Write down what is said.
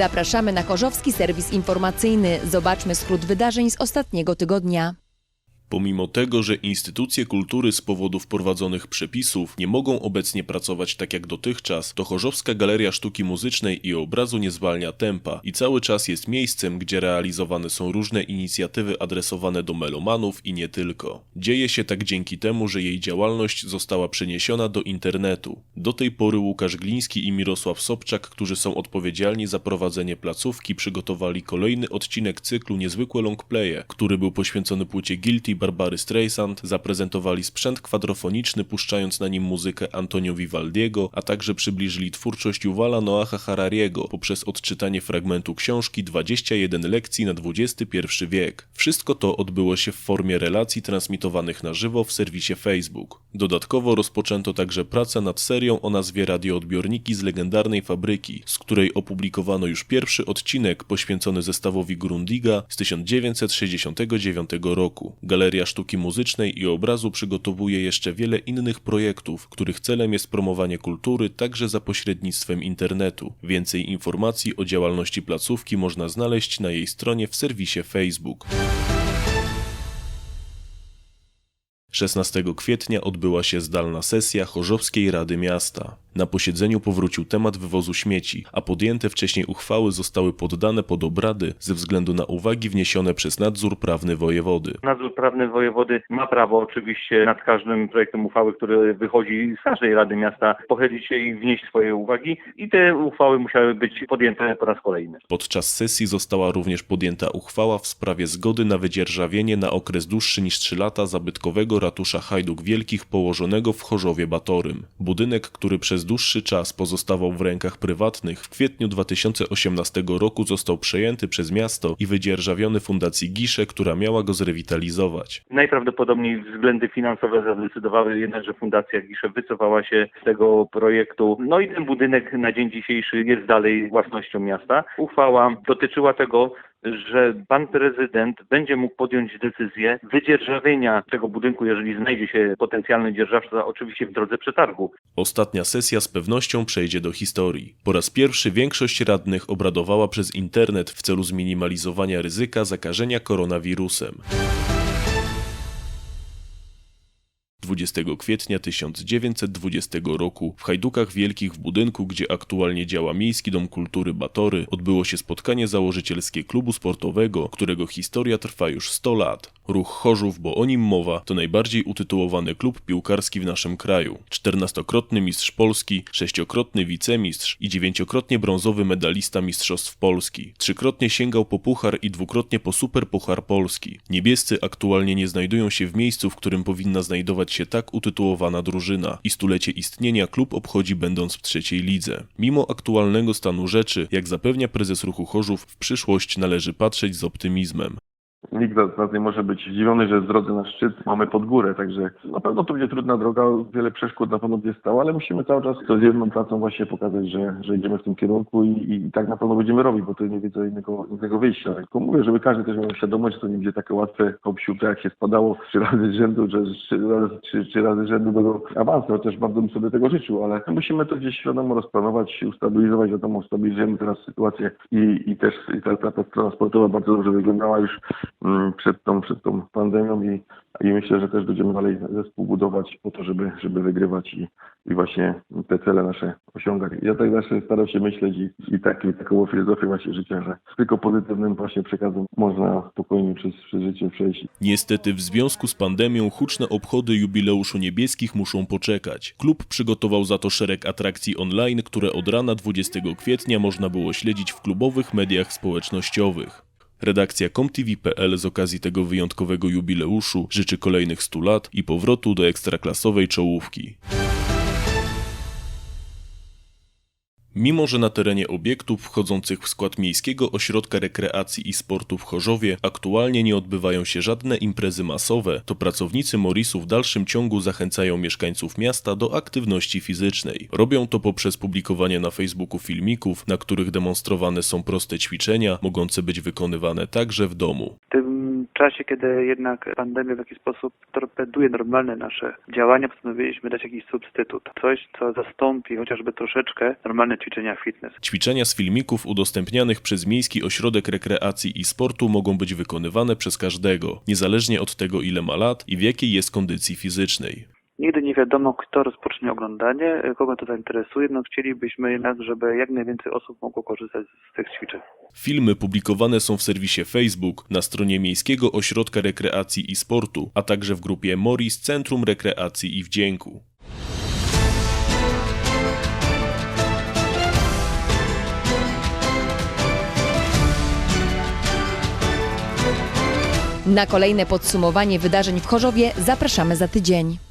Zapraszamy na Chorzowski Serwis Informacyjny. Zobaczmy skrót wydarzeń z ostatniego tygodnia. Pomimo tego, że instytucje kultury z powodu wprowadzonych przepisów nie mogą obecnie pracować tak jak dotychczas, to Chorzowska Galeria Sztuki Muzycznej i Obrazu nie zwalnia tempa i cały czas jest miejscem, gdzie realizowane są różne inicjatywy adresowane do melomanów i nie tylko. Dzieje się tak dzięki temu, że jej działalność została przeniesiona do internetu. Do tej pory Łukasz Gliński i Mirosław Sobczak, którzy są odpowiedzialni za prowadzenie placówki, przygotowali kolejny odcinek cyklu Niezwykłe Longplaye, który był poświęcony płycie Guilty Barbary Streisand, zaprezentowali sprzęt kwadrofoniczny, puszczając na nim muzykę Antonio Vivaldiego, a także przybliżyli twórczość Yuvala Noaha Harariego poprzez odczytanie fragmentu książki 21 lekcji na XXI wiek. Wszystko to odbyło się w formie relacji transmitowanych na żywo w serwisie Facebook. Dodatkowo rozpoczęto także pracę nad serią o nazwie Radioodbiorniki z legendarnej fabryki, z której opublikowano już pierwszy odcinek poświęcony zestawowi Grundiga z 1969 roku. Galeria Sztuki Muzycznej i Obrazu przygotowuje jeszcze wiele innych projektów, których celem jest promowanie kultury także za pośrednictwem internetu. Więcej informacji o działalności placówki można znaleźć na jej stronie w serwisie Facebook. 16 kwietnia odbyła się zdalna sesja Chorzowskiej Rady Miasta. Na posiedzeniu powrócił temat wywozu śmieci, a podjęte wcześniej uchwały zostały poddane pod obrady ze względu na uwagi wniesione przez nadzór prawny wojewody. Nadzór prawny wojewody ma prawo oczywiście nad każdym projektem uchwały, który wychodzi z każdej Rady Miasta, pochylić się i wnieść swoje uwagi i te uchwały musiały być podjęte po raz kolejny. Podczas sesji została również podjęta uchwała w sprawie zgody na wydzierżawienie na okres dłuższy niż 3 lata zabytkowego ratusza Hajduk Wielkich położonego w Chorzowie Batorym. Budynek, który przez dłuższy czas pozostawał w rękach prywatnych, w kwietniu 2018 roku został przejęty przez miasto i wydzierżawiony Fundacji Gisze, która miała go zrewitalizować. Najprawdopodobniej względy finansowe zadecydowały jednak, że Fundacja Gisze wycofała się z tego projektu. No i ten budynek na dzień dzisiejszy jest dalej własnością miasta. Uchwała dotyczyła tego, że pan prezydent będzie mógł podjąć decyzję wydzierżawienia tego budynku, jeżeli znajdzie się potencjalny dzierżawca, oczywiście w drodze przetargu. Ostatnia sesja z pewnością przejdzie do historii. Po raz pierwszy większość radnych obradowała przez internet w celu zminimalizowania ryzyka zakażenia koronawirusem. 20 kwietnia 1920 roku w Hajdukach Wielkich w budynku, gdzie aktualnie działa Miejski Dom Kultury Batory, odbyło się spotkanie założycielskie klubu sportowego, którego historia trwa już 100 lat. Ruch Chorzów, bo o nim mowa, to najbardziej utytułowany klub piłkarski w naszym kraju. 14-krotny mistrz Polski, sześciokrotny wicemistrz i dziewięciokrotnie brązowy medalista Mistrzostw Polski. Trzykrotnie sięgał po puchar i dwukrotnie po superpuchar Polski. Niebiescy aktualnie nie znajdują się w miejscu, w którym powinna znajdować się tak utytułowana drużyna i stulecie istnienia klub obchodzi będąc w trzeciej lidze. Mimo aktualnego stanu rzeczy, jak zapewnia prezes ruchu Chorzów, w przyszłość należy patrzeć z optymizmem. Nikt z nas nie może być zdziwiony, że w drodze na szczyt mamy pod górę, także na pewno to będzie trudna droga, wiele przeszkód na pewno będzie stało, ale musimy cały czas z jedną pracą właśnie pokazać, że, że idziemy w tym kierunku i, i tak na pewno będziemy robić, bo to nie widzę innego, innego wyjścia. Tylko mówię, żeby każdy też miał świadomość, że to nie będzie takie łatwe hop siup, jak się spadało trzy razy z rzędu, że trzy razy, trzy, trzy razy z rzędu do awansu, chociaż bardzo bym sobie tego życzył, ale musimy to gdzieś świadomo rozplanować, ustabilizować, wiadomo, stabilizujemy teraz sytuację i, i też i ta, ta, ta strona sportowa bardzo dobrze wyglądała już przed tą, przed tą pandemią i, i myślę, że też będziemy dalej zespół budować po to, żeby, żeby wygrywać i, i właśnie te cele nasze osiągać. Ja tak zawsze staram się myśleć i, i tak, taką filozofię właśnie życia, że tylko pozytywnym właśnie przekazem można spokojnie przez, przez życie przejść. Niestety w związku z pandemią huczne obchody jubileuszu niebieskich muszą poczekać. Klub przygotował za to szereg atrakcji online, które od rana 20 kwietnia można było śledzić w klubowych mediach społecznościowych. Redakcja ComTV.pl z okazji tego wyjątkowego jubileuszu życzy kolejnych 100 lat i powrotu do ekstraklasowej czołówki. Mimo, że na terenie obiektów wchodzących w skład Miejskiego Ośrodka Rekreacji i Sportu w Chorzowie aktualnie nie odbywają się żadne imprezy masowe, to pracownicy Morisu w dalszym ciągu zachęcają mieszkańców miasta do aktywności fizycznej. Robią to poprzez publikowanie na Facebooku filmików, na których demonstrowane są proste ćwiczenia, mogące być wykonywane także w domu. Tym czasie, kiedy jednak pandemia w jakiś sposób torpeduje normalne nasze działania, postanowiliśmy dać jakiś substytut. Coś, co zastąpi chociażby troszeczkę normalne ćwiczenia fitness. Ćwiczenia z filmików udostępnianych przez Miejski Ośrodek Rekreacji i Sportu mogą być wykonywane przez każdego, niezależnie od tego ile ma lat i w jakiej jest kondycji fizycznej. Nigdy nie wiadomo, kto rozpocznie oglądanie, kogo to zainteresuje. No chcielibyśmy jednak, żeby jak najwięcej osób mogło korzystać z tych ćwiczeń. Filmy publikowane są w serwisie Facebook, na stronie Miejskiego Ośrodka Rekreacji i Sportu, a także w grupie Moris Centrum Rekreacji i Wdzięku. Na kolejne podsumowanie wydarzeń w Chorzowie zapraszamy za tydzień.